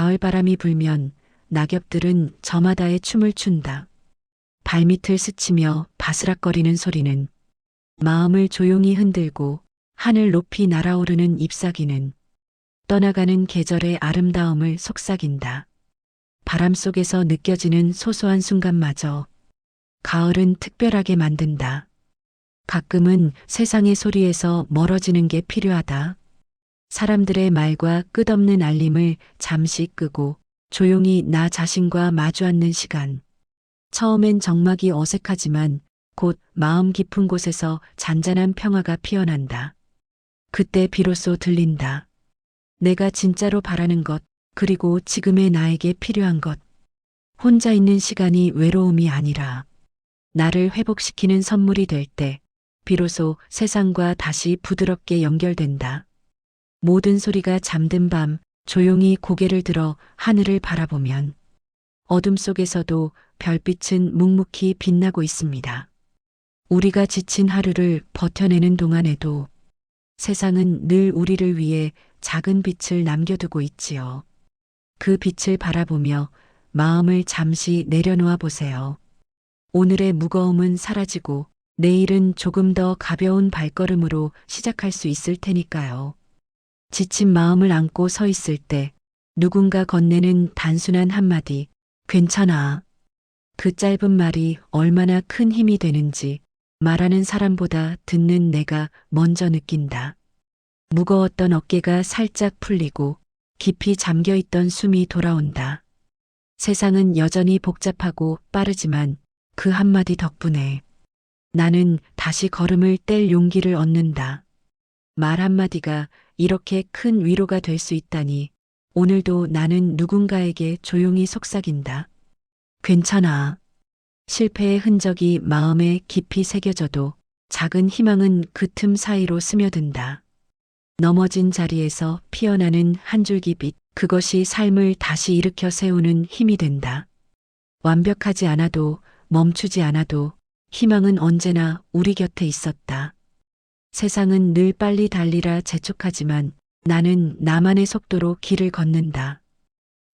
가을바람이 불면 낙엽들은 저마다의 춤을 춘다. 발밑을 스치며 바스락거리는 소리는 마음을 조용히 흔들고 하늘 높이 날아오르는 잎사귀는 떠나가는 계절의 아름다움을 속삭인다. 바람 속에서 느껴지는 소소한 순간마저 가을은 특별하게 만든다. 가끔은 세상의 소리에서 멀어지는 게 필요하다. 사람들의 말과 끝없는 알림을 잠시 끄고 조용히 나 자신과 마주 앉는 시간. 처음엔 정막이 어색하지만 곧 마음 깊은 곳에서 잔잔한 평화가 피어난다. 그때 비로소 들린다. 내가 진짜로 바라는 것, 그리고 지금의 나에게 필요한 것. 혼자 있는 시간이 외로움이 아니라 나를 회복시키는 선물이 될 때 비로소 세상과 다시 부드럽게 연결된다. 모든 소리가 잠든 밤 조용히 고개를 들어 하늘을 바라보면 어둠 속에서도 별빛은 묵묵히 빛나고 있습니다. 우리가 지친 하루를 버텨내는 동안에도 세상은 늘 우리를 위해 작은 빛을 남겨두고 있지요. 그 빛을 바라보며 마음을 잠시 내려놓아 보세요. 오늘의 무거움은 사라지고 내일은 조금 더 가벼운 발걸음으로 시작할 수 있을 테니까요. 지친 마음을 안고 서 있을 때 누군가 건네는 단순한 한마디, 괜찮아. 그 짧은 말이 얼마나 큰 힘이 되는지 말하는 사람보다 듣는 내가 먼저 느낀다. 무거웠던 어깨가 살짝 풀리고 깊이 잠겨 있던 숨이 돌아온다. 세상은 여전히 복잡하고 빠르지만 그 한마디 덕분에 나는 다시 걸음을 뗄 용기를 얻는다. 말 한마디가 이렇게 큰 위로가 될 수 있다니 오늘도 나는 누군가에게 조용히 속삭인다. 괜찮아. 실패의 흔적이 마음에 깊이 새겨져도 작은 희망은 그 틈 사이로 스며든다. 넘어진 자리에서 피어나는 한 줄기 빛, 그것이 삶을 다시 일으켜 세우는 힘이 된다. 완벽하지 않아도 멈추지 않아도 희망은 언제나 우리 곁에 있었다. 세상은 늘 빨리 달리라 재촉하지만 나는 나만의 속도로 길을 걷는다.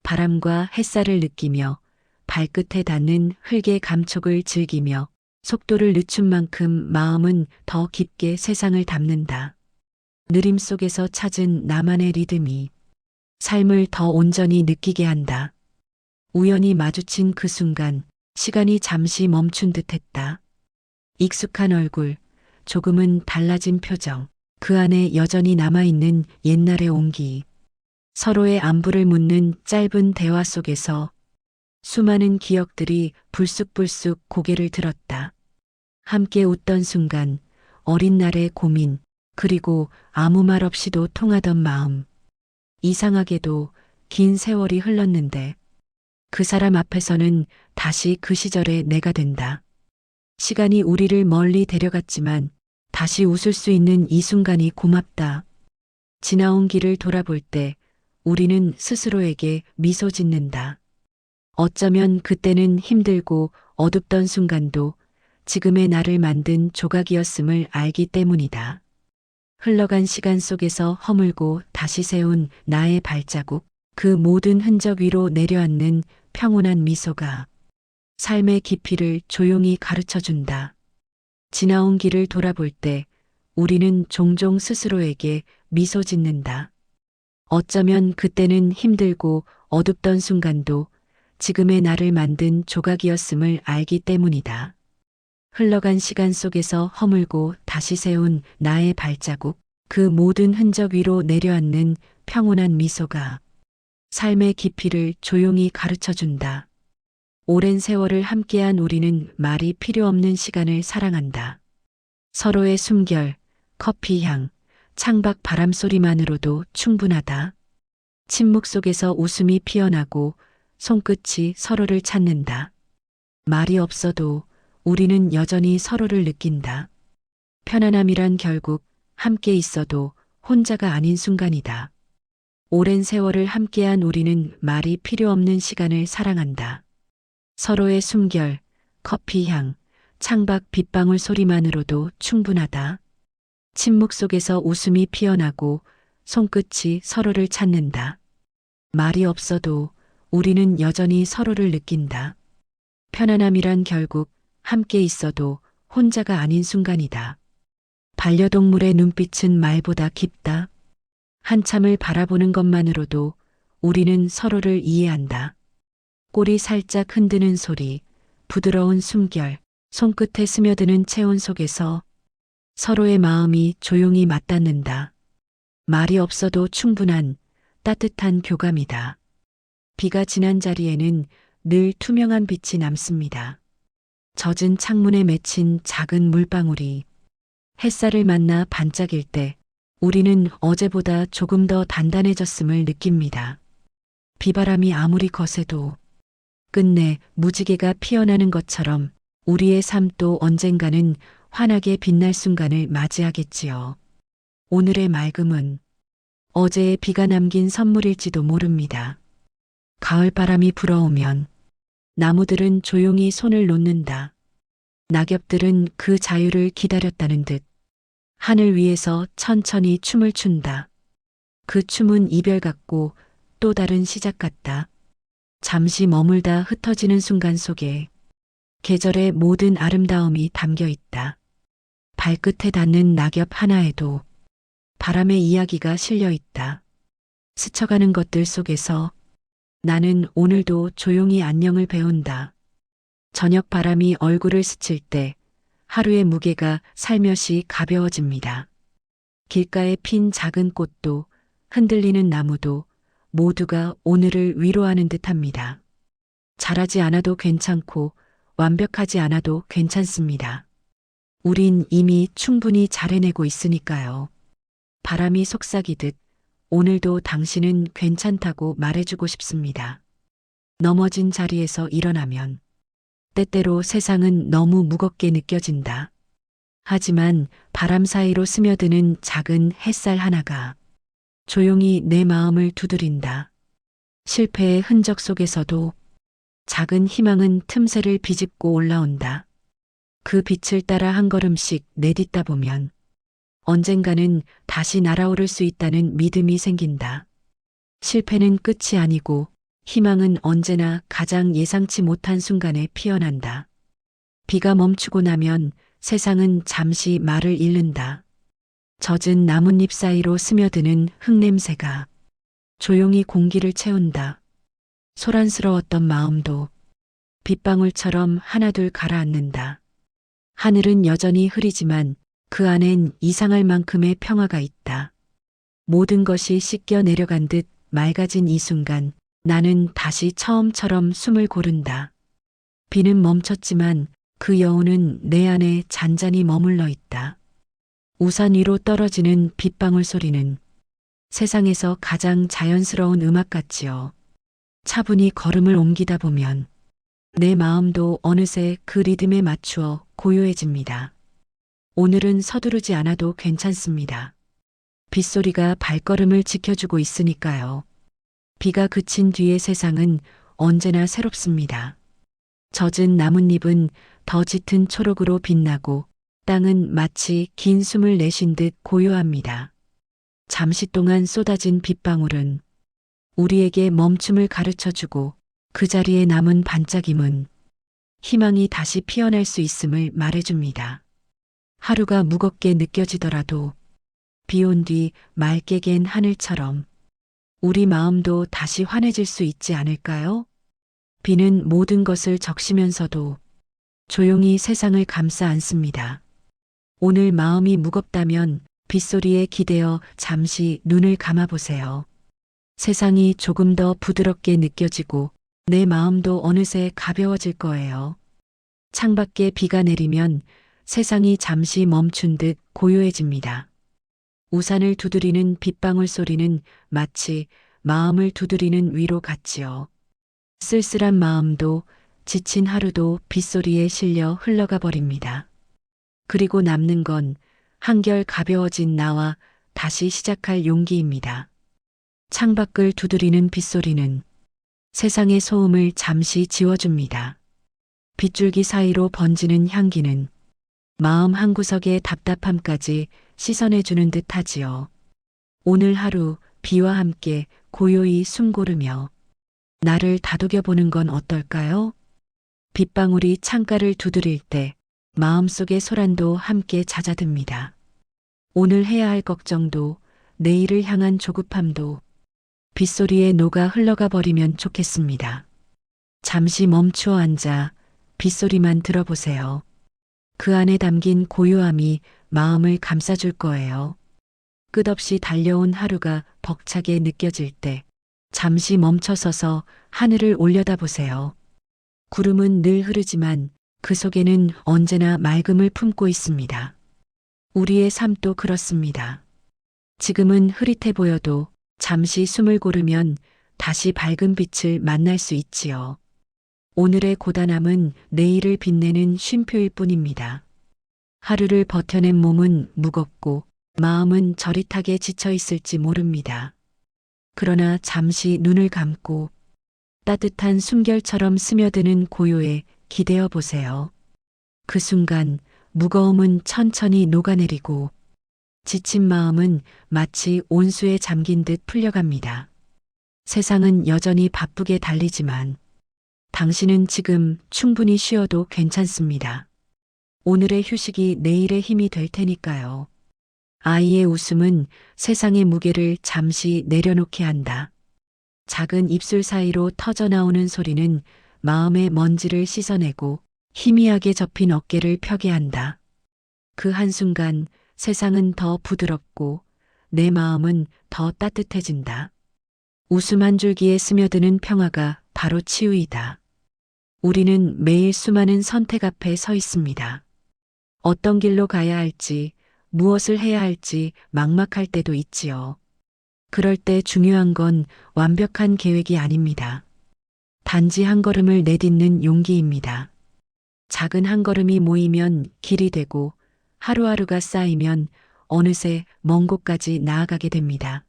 바람과 햇살을 느끼며 발끝에 닿는 흙의 감촉을 즐기며 속도를 늦춘 만큼 마음은 더 깊게 세상을 담는다. 느림 속에서 찾은 나만의 리듬이 삶을 더 온전히 느끼게 한다. 우연히 마주친 그 순간 시간이 잠시 멈춘 듯 했다. 익숙한 얼굴, 조금은 달라진 표정, 그 안에 여전히 남아있는 옛날의 온기. 서로의 안부를 묻는 짧은 대화 속에서 수많은 기억들이 불쑥불쑥 고개를 들었다. 함께 웃던 순간, 어린 날의 고민, 그리고 아무 말 없이도 통하던 마음. 이상하게도 긴 세월이 흘렀는데 그 사람 앞에서는 다시 그 시절의 내가 된다. 시간이 우리를 멀리 데려갔지만 다시 웃을 수 있는 이 순간이 고맙다. 지나온 길을 돌아볼 때 우리는 스스로에게 미소 짓는다. 어쩌면 그때는 힘들고 어둡던 순간도 지금의 나를 만든 조각이었음을 알기 때문이다. 흘러간 시간 속에서 허물고 다시 세운 나의 발자국, 그 모든 흔적 위로 내려앉는 평온한 미소가 삶의 깊이를 조용히 가르쳐 준다. 지나온 길을 돌아볼 때 우리는 종종 스스로에게 미소 짓는다. 어쩌면 그때는 힘들고 어둡던 순간도 지금의 나를 만든 조각이었음을 알기 때문이다. 흘러간 시간 속에서 허물고 다시 세운 나의 발자국, 그 모든 흔적 위로 내려앉는 평온한 미소가 삶의 깊이를 조용히 가르쳐 준다. 오랜 세월을 함께한 우리는 말이 필요 없는 시간을 사랑한다. 서로의 숨결, 커피 향, 창밖 바람 소리만으로도 충분하다. 침묵 속에서 웃음이 피어나고 손끝이 서로를 찾는다. 말이 없어도 우리는 여전히 서로를 느낀다. 편안함이란 결국 함께 있어도 혼자가 아닌 순간이다. 오랜 세월을 함께한 우리는 말이 필요 없는 시간을 사랑한다. 서로의 숨결, 커피 향, 창밖 빗방울 소리만으로도 충분하다. 침묵 속에서 웃음이 피어나고 손끝이 서로를 찾는다. 말이 없어도 우리는 여전히 서로를 느낀다. 편안함이란 결국 함께 있어도 혼자가 아닌 순간이다. 반려동물의 눈빛은 말보다 깊다. 한참을 바라보는 것만으로도 우리는 서로를 이해한다. 꼬리 살짝 흔드는 소리, 부드러운 숨결, 손끝에 스며드는 체온 속에서 서로의 마음이 조용히 맞닿는다. 말이 없어도 충분한 따뜻한 교감이다. 비가 지난 자리에는 늘 투명한 빛이 남습니다. 젖은 창문에 맺힌 작은 물방울이 햇살을 만나 반짝일 때 우리는 어제보다 조금 더 단단해졌음을 느낍니다. 비바람이 아무리 거세도 끝내 무지개가 피어나는 것처럼 우리의 삶도 언젠가는 환하게 빛날 순간을 맞이하겠지요. 오늘의 맑음은 어제의 비가 남긴 선물일지도 모릅니다. 가을 바람이 불어오면 나무들은 조용히 손을 놓는다. 낙엽들은 그 자유를 기다렸다는 듯 하늘 위에서 천천히 춤을 춘다. 그 춤은 이별 같고 또 다른 시작 같다. 잠시 머물다 흩어지는 순간 속에 계절의 모든 아름다움이 담겨 있다. 발끝에 닿는 낙엽 하나에도 바람의 이야기가 실려 있다. 스쳐가는 것들 속에서 나는 오늘도 조용히 안녕을 배운다. 저녁 바람이 얼굴을 스칠 때 하루의 무게가 살며시 가벼워집니다. 길가에 핀 작은 꽃도 흔들리는 나무도 모두가 오늘을 위로하는 듯 합니다. 잘하지 않아도 괜찮고 완벽하지 않아도 괜찮습니다. 우린 이미 충분히 잘 해내고 있으니까요. 바람이 속삭이듯 오늘도 당신은 괜찮다고 말해주고 싶습니다. 넘어진 자리에서 일어나면 때때로 세상은 너무 무겁게 느껴진다. 하지만 바람 사이로 스며드는 작은 햇살 하나가 조용히 내 마음을 두드린다. 실패의 흔적 속에서도 작은 희망은 틈새를 비집고 올라온다. 그 빛을 따라 한 걸음씩 내딛다 보면 언젠가는 다시 날아오를 수 있다는 믿음이 생긴다. 실패는 끝이 아니고 희망은 언제나 가장 예상치 못한 순간에 피어난다. 비가 멈추고 나면 세상은 잠시 말을 잃는다. 젖은 나뭇잎 사이로 스며드는 흙냄새가 조용히 공기를 채운다. 소란스러웠던 마음도 빗방울처럼 하나둘 가라앉는다. 하늘은 여전히 흐리지만 그 안엔 이상할 만큼의 평화가 있다. 모든 것이 씻겨 내려간 듯 맑아진 이 순간 나는 다시 처음처럼 숨을 고른다. 비는 멈췄지만 그 여운은 내 안에 잔잔히 머물러 있다. 우산 위로 떨어지는 빗방울 소리는 세상에서 가장 자연스러운 음악 같지요. 차분히 걸음을 옮기다 보면 내 마음도 어느새 그 리듬에 맞추어 고요해집니다. 오늘은 서두르지 않아도 괜찮습니다. 빗소리가 발걸음을 지켜주고 있으니까요. 비가 그친 뒤의 세상은 언제나 새롭습니다. 젖은 나뭇잎은 더 짙은 초록으로 빛나고 땅은 마치 긴 숨을 내쉰 듯 고요합니다. 잠시 동안 쏟아진 빗방울은 우리에게 멈춤을 가르쳐 주고 그 자리에 남은 반짝임은 희망이 다시 피어날 수 있음을 말해줍니다. 하루가 무겁게 느껴지더라도 비온 뒤 맑게 갠 하늘처럼 우리 마음도 다시 환해질 수 있지 않을까요? 비는 모든 것을 적시면서도 조용히 세상을 감싸 안습니다. 오늘 마음이 무겁다면 빗소리에 기대어 잠시 눈을 감아보세요. 세상이 조금 더 부드럽게 느껴지고 내 마음도 어느새 가벼워질 거예요. 창밖에 비가 내리면 세상이 잠시 멈춘 듯 고요해집니다. 우산을 두드리는 빗방울 소리는 마치 마음을 두드리는 위로 같지요. 쓸쓸한 마음도 지친 하루도 빗소리에 실려 흘러가 버립니다. 그리고 남는 건 한결 가벼워진 나와 다시 시작할 용기입니다. 창밖을 두드리는 빗소리는 세상의 소음을 잠시 지워줍니다. 빗줄기 사이로 번지는 향기는 마음 한구석의 답답함까지 씻어내주는 듯 하지요. 오늘 하루 비와 함께 고요히 숨 고르며 나를 다독여 보는 건 어떨까요? 빗방울이 창가를 두드릴 때 마음속의 소란도 함께 잦아듭니다. 오늘 해야 할 걱정도 내일을 향한 조급함도 빗소리에 녹아 흘러가 버리면 좋겠습니다. 잠시 멈추어 앉아 빗소리만 들어보세요. 그 안에 담긴 고요함이 마음을 감싸줄 거예요. 끝없이 달려온 하루가 벅차게 느껴질 때 잠시 멈춰서서 하늘을 올려다보세요. 구름은 늘 흐르지만 그 속에는 언제나 맑음을 품고 있습니다. 우리의 삶도 그렇습니다. 지금은 흐릿해 보여도 잠시 숨을 고르면 다시 밝은 빛을 만날 수 있지요. 오늘의 고단함은 내일을 빛내는 쉼표일 뿐입니다. 하루를 버텨낸 몸은 무겁고 마음은 저릿하게 지쳐 있을지 모릅니다. 그러나 잠시 눈을 감고 따뜻한 숨결처럼 스며드는 고요에 기대어 보세요. 그 순간 무거움은 천천히 녹아내리고 지친 마음은 마치 온수에 잠긴 듯 풀려갑니다. 세상은 여전히 바쁘게 달리지만 당신은 지금 충분히 쉬어도 괜찮습니다. 오늘의 휴식이 내일의 힘이 될 테니까요. 아이의 웃음은 세상의 무게를 잠시 내려놓게 한다. 작은 입술 사이로 터져나오는 소리는 마음의 먼지를 씻어내고 희미하게 접힌 어깨를 펴게 한다. 그 한순간 세상은 더 부드럽고 내 마음은 더 따뜻해진다. 웃음 한 줄기에 스며드는 평화가 바로 치유이다. 우리는 매일 수많은 선택 앞에 서 있습니다. 어떤 길로 가야 할지, 무엇을 해야 할지 막막할 때도 있지요. 그럴 때 중요한 건 완벽한 계획이 아닙니다. 단지 한 걸음을 내딛는 용기입니다. 작은 한 걸음이 모이면 길이 되고 하루하루가 쌓이면 어느새 먼 곳까지 나아가게 됩니다.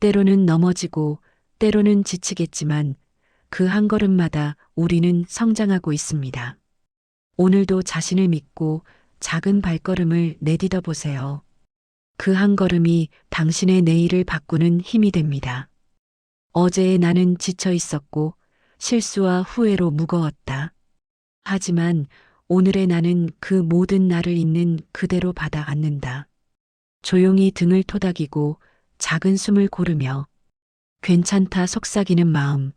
때로는 넘어지고 때로는 지치겠지만 그 한 걸음마다 우리는 성장하고 있습니다. 오늘도 자신을 믿고 작은 발걸음을 내딛어 보세요. 그 한 걸음이 당신의 내일을 바꾸는 힘이 됩니다. 어제의 나는 지쳐 있었고 실수와 후회로 무거웠다. 하지만 오늘의 나는 그 모든 나를 있는 그대로 받아 안는다. 조용히 등을 토닥이고 작은 숨을 고르며 괜찮다 속삭이는 마음.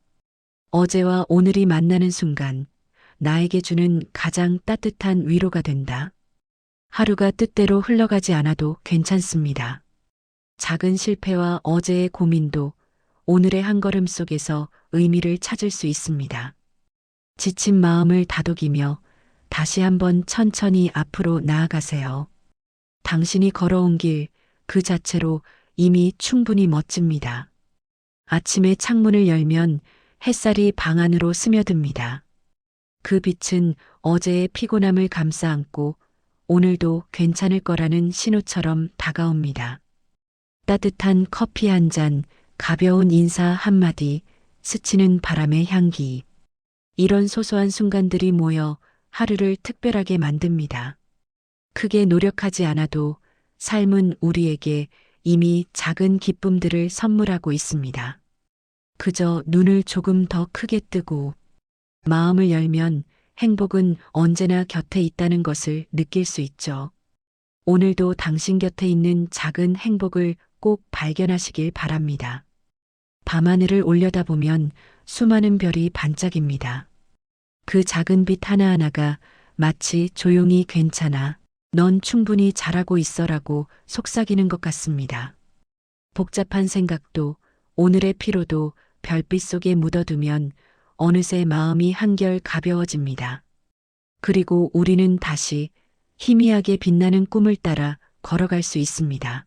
어제와 오늘이 만나는 순간 나에게 주는 가장 따뜻한 위로가 된다. 하루가 뜻대로 흘러가지 않아도 괜찮습니다. 작은 실패와 어제의 고민도 오늘의 한 걸음 속에서 의미를 찾을 수 있습니다. 지친 마음을 다독이며 다시 한번 천천히 앞으로 나아가세요. 당신이 걸어온 길 그 자체로 이미 충분히 멋집니다. 아침에 창문을 열면 햇살이 방 안으로 스며듭니다. 그 빛은 어제의 피곤함을 감싸 안고 오늘도 괜찮을 거라는 신호처럼 다가옵니다. 따뜻한 커피 한 잔, 가벼운 인사 한마디, 스치는 바람의 향기. 이런 소소한 순간들이 모여 하루를 특별하게 만듭니다. 크게 노력하지 않아도 삶은 우리에게 이미 작은 기쁨들을 선물하고 있습니다. 그저 눈을 조금 더 크게 뜨고 마음을 열면 행복은 언제나 곁에 있다는 것을 느낄 수 있죠. 오늘도 당신 곁에 있는 작은 행복을 꼭 발견하시길 바랍니다. 밤하늘을 올려다보면 수많은 별이 반짝입니다. 그 작은 빛 하나하나가 마치 조용히 괜찮아, 넌 충분히 잘하고 있어라고 속삭이는 것 같습니다. 복잡한 생각도 오늘의 피로도 별빛 속에 묻어두면 어느새 마음이 한결 가벼워집니다. 그리고 우리는 다시 희미하게 빛나는 꿈을 따라 걸어갈 수 있습니다.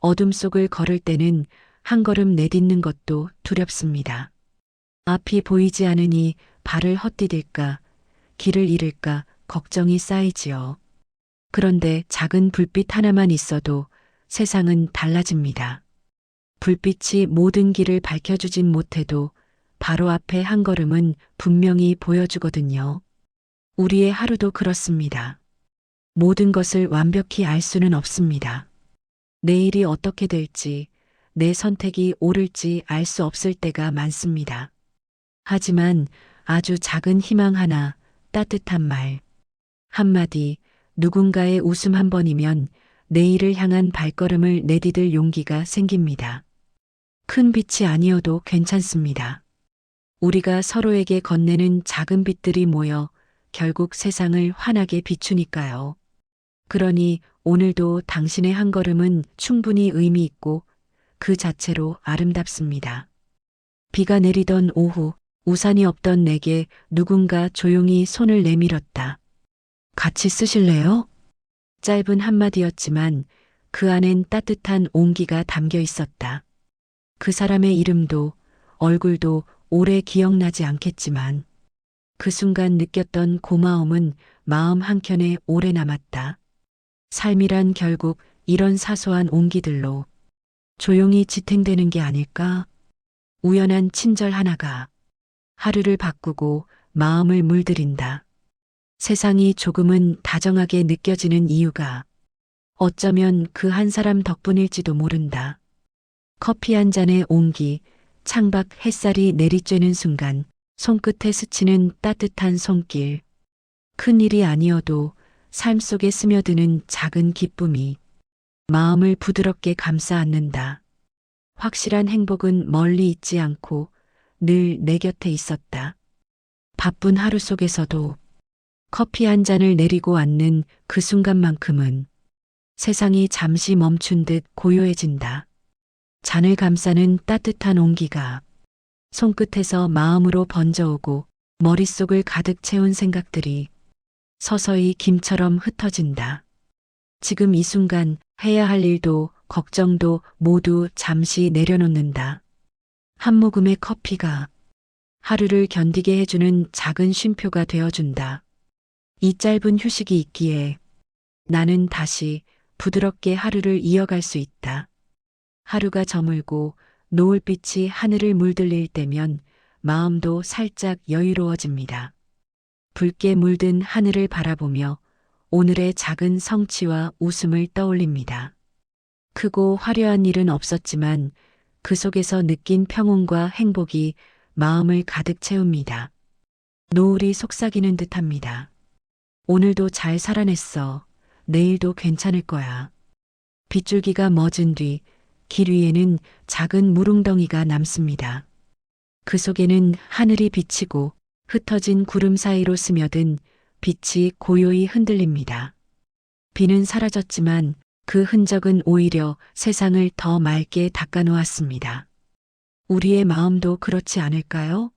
어둠 속을 걸을 때는 한 걸음 내딛는 것도 두렵습니다. 앞이 보이지 않으니 발을 헛디딜까, 길을 잃을까 걱정이 쌓이지요. 그런데 작은 불빛 하나만 있어도 세상은 달라집니다. 불빛이 모든 길을 밝혀주진 못해도 바로 앞에 한 걸음은 분명히 보여주거든요. 우리의 하루도 그렇습니다. 모든 것을 완벽히 알 수는 없습니다. 내일이 어떻게 될지, 내 선택이 옳을지 알 수 없을 때가 많습니다. 하지만 아주 작은 희망 하나, 따뜻한 말. 한마디, 누군가의 웃음 한 번이면 내일을 향한 발걸음을 내디딜 용기가 생깁니다. 큰 빛이 아니어도 괜찮습니다. 우리가 서로에게 건네는 작은 빛들이 모여 결국 세상을 환하게 비추니까요. 그러니 오늘도 당신의 한 걸음은 충분히 의미 있고 그 자체로 아름답습니다. 비가 내리던 오후, 우산이 없던 내게 누군가 조용히 손을 내밀었다. 같이 쓰실래요? 짧은 한마디였지만 그 안엔 따뜻한 온기가 담겨 있었다. 그 사람의 이름도 얼굴도 오래 기억나지 않겠지만 그 순간 느꼈던 고마움은 마음 한켠에 오래 남았다. 삶이란 결국 이런 사소한 온기들로 조용히 지탱되는 게 아닐까? 우연한 친절 하나가 하루를 바꾸고 마음을 물들인다. 세상이 조금은 다정하게 느껴지는 이유가 어쩌면 그 한 사람 덕분일지도 모른다. 커피 한 잔의 온기, 창밖 햇살이 내리쬐는 순간 손끝에 스치는 따뜻한 손길. 큰 일이 아니어도 삶 속에 스며드는 작은 기쁨이 마음을 부드럽게 감싸 안는다. 확실한 행복은 멀리 있지 않고 늘 내 곁에 있었다. 바쁜 하루 속에서도 커피 한 잔을 내리고 앉는 그 순간만큼은 세상이 잠시 멈춘 듯 고요해진다. 잔을 감싸는 따뜻한 온기가 손끝에서 마음으로 번져오고 머릿속을 가득 채운 생각들이 서서히 김처럼 흩어진다. 지금 이 순간 해야 할 일도 걱정도 모두 잠시 내려놓는다. 한 모금의 커피가 하루를 견디게 해주는 작은 쉼표가 되어준다. 이 짧은 휴식이 있기에 나는 다시 부드럽게 하루를 이어갈 수 있다. 하루가 저물고 노을빛이 하늘을 물들릴 때면 마음도 살짝 여유로워집니다. 붉게 물든 하늘을 바라보며 오늘의 작은 성취와 웃음을 떠올립니다. 크고 화려한 일은 없었지만 그 속에서 느낀 평온과 행복이 마음을 가득 채웁니다. 노을이 속삭이는 듯 합니다. 오늘도 잘 살아냈어. 내일도 괜찮을 거야. 빗줄기가 멎은 뒤 길 위에는 작은 물웅덩이가 남습니다. 그 속에는 하늘이 비치고 흩어진 구름 사이로 스며든 빛이 고요히 흔들립니다. 비는 사라졌지만 그 흔적은 오히려 세상을 더 맑게 닦아놓았습니다. 우리의 마음도 그렇지 않을까요?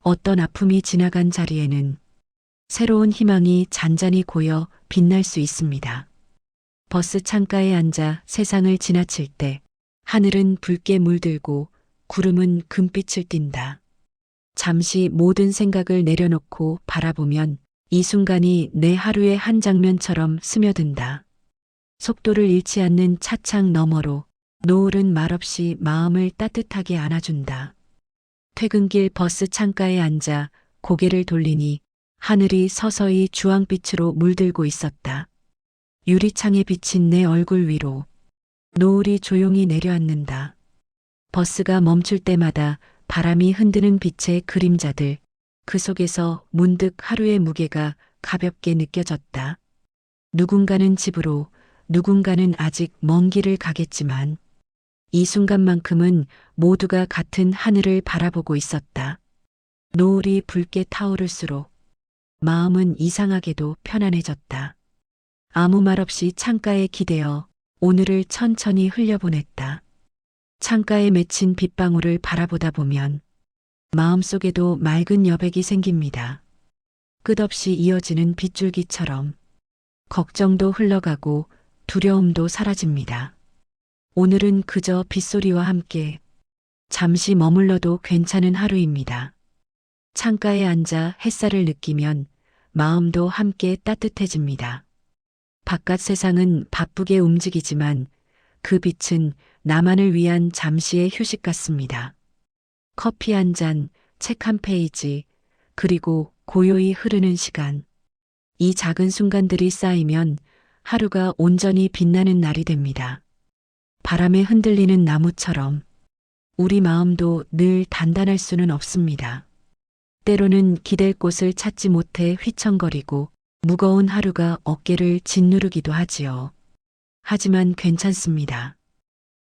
어떤 아픔이 지나간 자리에는 새로운 희망이 잔잔히 고여 빛날 수 있습니다. 버스 창가에 앉아 세상을 지나칠 때 하늘은 붉게 물들고 구름은 금빛을 띈다. 잠시 모든 생각을 내려놓고 바라보면 이 순간이 내 하루의 한 장면처럼 스며든다. 속도를 잃지 않는 차창 너머로 노을은 말없이 마음을 따뜻하게 안아준다. 퇴근길 버스 창가에 앉아 고개를 돌리니 하늘이 서서히 주황빛으로 물들고 있었다. 유리창에 비친 내 얼굴 위로 노을이 조용히 내려앉는다. 버스가 멈출 때마다 바람이 흔드는 빛의 그림자들, 그 속에서 문득 하루의 무게가 가볍게 느껴졌다. 누군가는 집으로, 누군가는 아직 먼 길을 가겠지만, 이 순간만큼은 모두가 같은 하늘을 바라보고 있었다. 노을이 붉게 타오를수록 마음은 이상하게도 편안해졌다. 아무 말 없이 창가에 기대어 오늘을 천천히 흘려보냈다. 창가에 맺힌 빗방울을 바라보다 보면 마음속에도 맑은 여백이 생깁니다. 끝없이 이어지는 빗줄기처럼 걱정도 흘러가고 두려움도 사라집니다. 오늘은 그저 빗소리와 함께 잠시 머물러도 괜찮은 하루입니다. 창가에 앉아 햇살을 느끼면 마음도 함께 따뜻해집니다. 바깥 세상은 바쁘게 움직이지만 그 빛은 나만을 위한 잠시의 휴식 같습니다. 커피 한 잔, 책 한 페이지, 그리고 고요히 흐르는 시간. 이 작은 순간들이 쌓이면 하루가 온전히 빛나는 날이 됩니다. 바람에 흔들리는 나무처럼 우리 마음도 늘 단단할 수는 없습니다. 때로는 기댈 곳을 찾지 못해 휘청거리고 무거운 하루가 어깨를 짓누르기도 하지요. 하지만 괜찮습니다.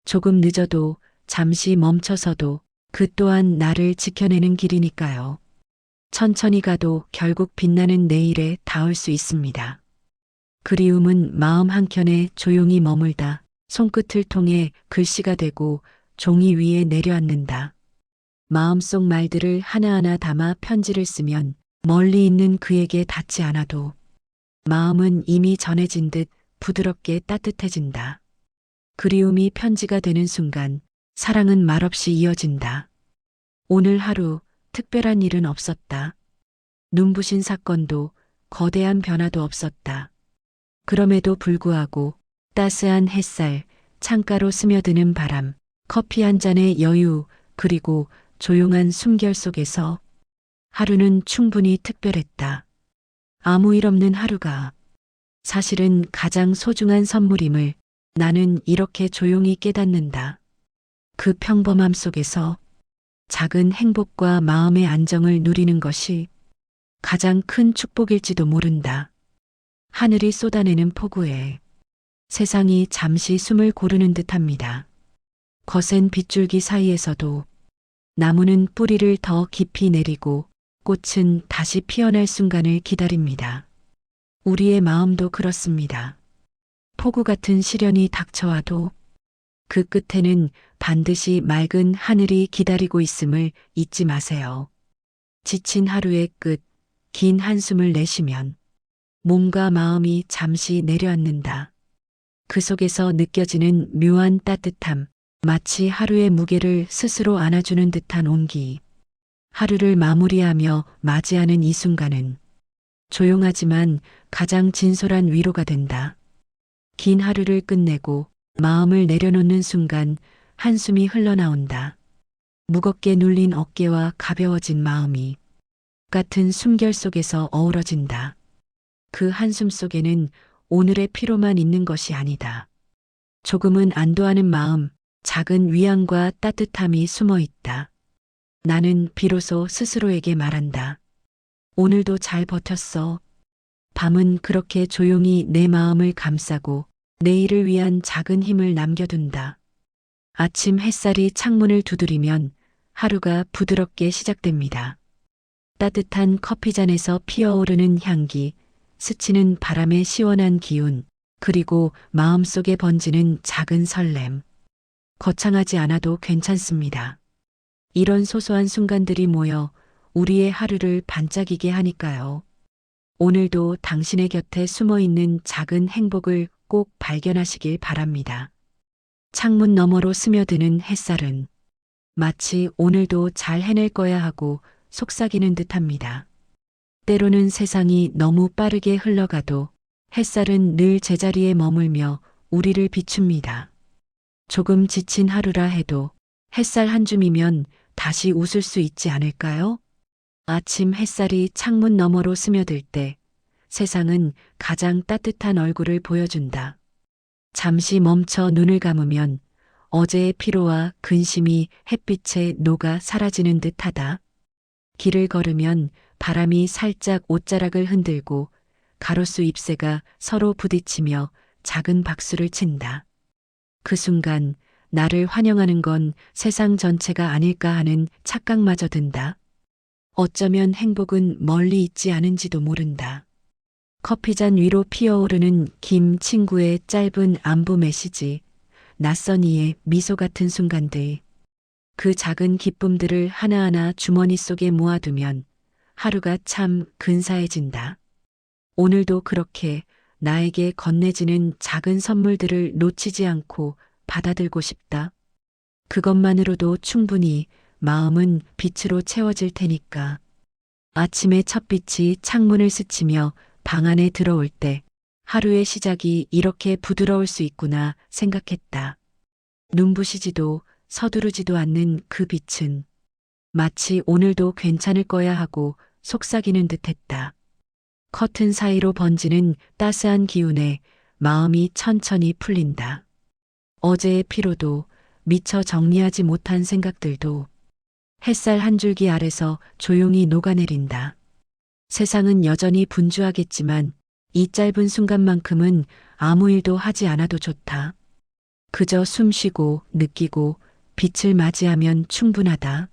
조금 늦어도 잠시 멈춰서도 그 또한 나를 지켜내는 길이니까요. 천천히 가도 결국 빛나는 내일에 닿을 수 있습니다. 그리움은 마음 한켠에 조용히 머물다 손끝을 통해 글씨가 되고 종이 위에 내려앉는다. 마음속 말들을 하나하나 담아 편지를 쓰면 멀리 있는 그에게 닿지 않아도 마음은 이미 전해진 듯 부드럽게 따뜻해진다. 그리움이 편지가 되는 순간 사랑은 말없이 이어진다. 오늘 하루 특별한 일은 없었다. 눈부신 사건도 거대한 변화도 없었다. 그럼에도 불구하고 따스한 햇살, 창가로 스며드는 바람, 커피 한 잔의 여유, 그리고 조용한 숨결 속에서 하루는 충분히 특별했다. 아무 일 없는 하루가 사실은 가장 소중한 선물임을 나는 이렇게 조용히 깨닫는다. 그 평범함 속에서 작은 행복과 마음의 안정을 누리는 것이 가장 큰 축복일지도 모른다. 하늘이 쏟아내는 폭우에 세상이 잠시 숨을 고르는 듯 합니다. 거센 빗줄기 사이에서도 나무는 뿌리를 더 깊이 내리고 꽃은 다시 피어날 순간을 기다립니다. 우리의 마음도 그렇습니다. 폭우 같은 시련이 닥쳐와도 그 끝에는 반드시 맑은 하늘이 기다리고 있음을 잊지 마세요. 지친 하루의 끝, 긴 한숨을 내쉬면 몸과 마음이 잠시 내려앉는다. 그 속에서 느껴지는 묘한 따뜻함, 마치 하루의 무게를 스스로 안아주는 듯한 온기. 하루를 마무리하며 맞이하는 이 순간은 조용하지만 가장 진솔한 위로가 된다. 긴 하루를 끝내고 마음을 내려놓는 순간 한숨이 흘러나온다. 무겁게 눌린 어깨와 가벼워진 마음이 같은 숨결 속에서 어우러진다. 그 한숨 속에는 오늘의 피로만 있는 것이 아니다. 조금은 안도하는 마음, 작은 위안과 따뜻함이 숨어 있다. 나는 비로소 스스로에게 말한다. 오늘도 잘 버텼어. 밤은 그렇게 조용히 내 마음을 감싸고 내일을 위한 작은 힘을 남겨둔다. 아침 햇살이 창문을 두드리면 하루가 부드럽게 시작됩니다. 따뜻한 커피잔에서 피어오르는 향기, 스치는 바람의 시원한 기운, 그리고 마음속에 번지는 작은 설렘. 거창하지 않아도 괜찮습니다. 이런 소소한 순간들이 모여 우리의 하루를 반짝이게 하니까요. 오늘도 당신의 곁에 숨어 있는 작은 행복을 꼭 발견하시길 바랍니다. 창문 너머로 스며드는 햇살은 마치 오늘도 잘 해낼 거야 하고 속삭이는 듯 합니다. 때로는 세상이 너무 빠르게 흘러가도 햇살은 늘 제자리에 머물며 우리를 비춥니다. 조금 지친 하루라 해도 햇살 한 줌이면 다시 웃을 수 있지 않을까요? 아침 햇살이 창문 너머로 스며들 때 세상은 가장 따뜻한 얼굴을 보여준다. 잠시 멈춰 눈을 감으면 어제의 피로와 근심이 햇빛에 녹아 사라지는 듯 하다. 길을 걸으면 바람이 살짝 옷자락을 흔들고 가로수 잎새가 서로 부딪히며 작은 박수를 친다. 그 순간 나를 환영하는 건 세상 전체가 아닐까 하는 착각마저 든다. 어쩌면 행복은 멀리 있지 않은지도 모른다. 커피잔 위로 피어오르는 김 친구의 짧은 안부 메시지, 낯선 이의 미소 같은 순간들, 그 작은 기쁨들을 하나하나 주머니 속에 모아두면 하루가 참 근사해진다. 오늘도 그렇게 나에게 건네지는 작은 선물들을 놓치지 않고 받아들고 싶다. 그것만으로도 충분히 마음은 빛으로 채워질 테니까. 아침의 첫 빛이 창문을 스치며 방 안에 들어올 때 하루의 시작이 이렇게 부드러울 수 있구나 생각했다. 눈부시지도 서두르지도 않는 그 빛은 마치 오늘도 괜찮을 거야 하고 속삭이는 듯 했다. 커튼 사이로 번지는 따스한 기운에 마음이 천천히 풀린다. 어제의 피로도 미처 정리하지 못한 생각들도 햇살 한 줄기 아래서 조용히 녹아내린다. 세상은 여전히 분주하겠지만 이 짧은 순간만큼은 아무 일도 하지 않아도 좋다. 그저 숨 쉬고 느끼고 빛을 맞이하면 충분하다.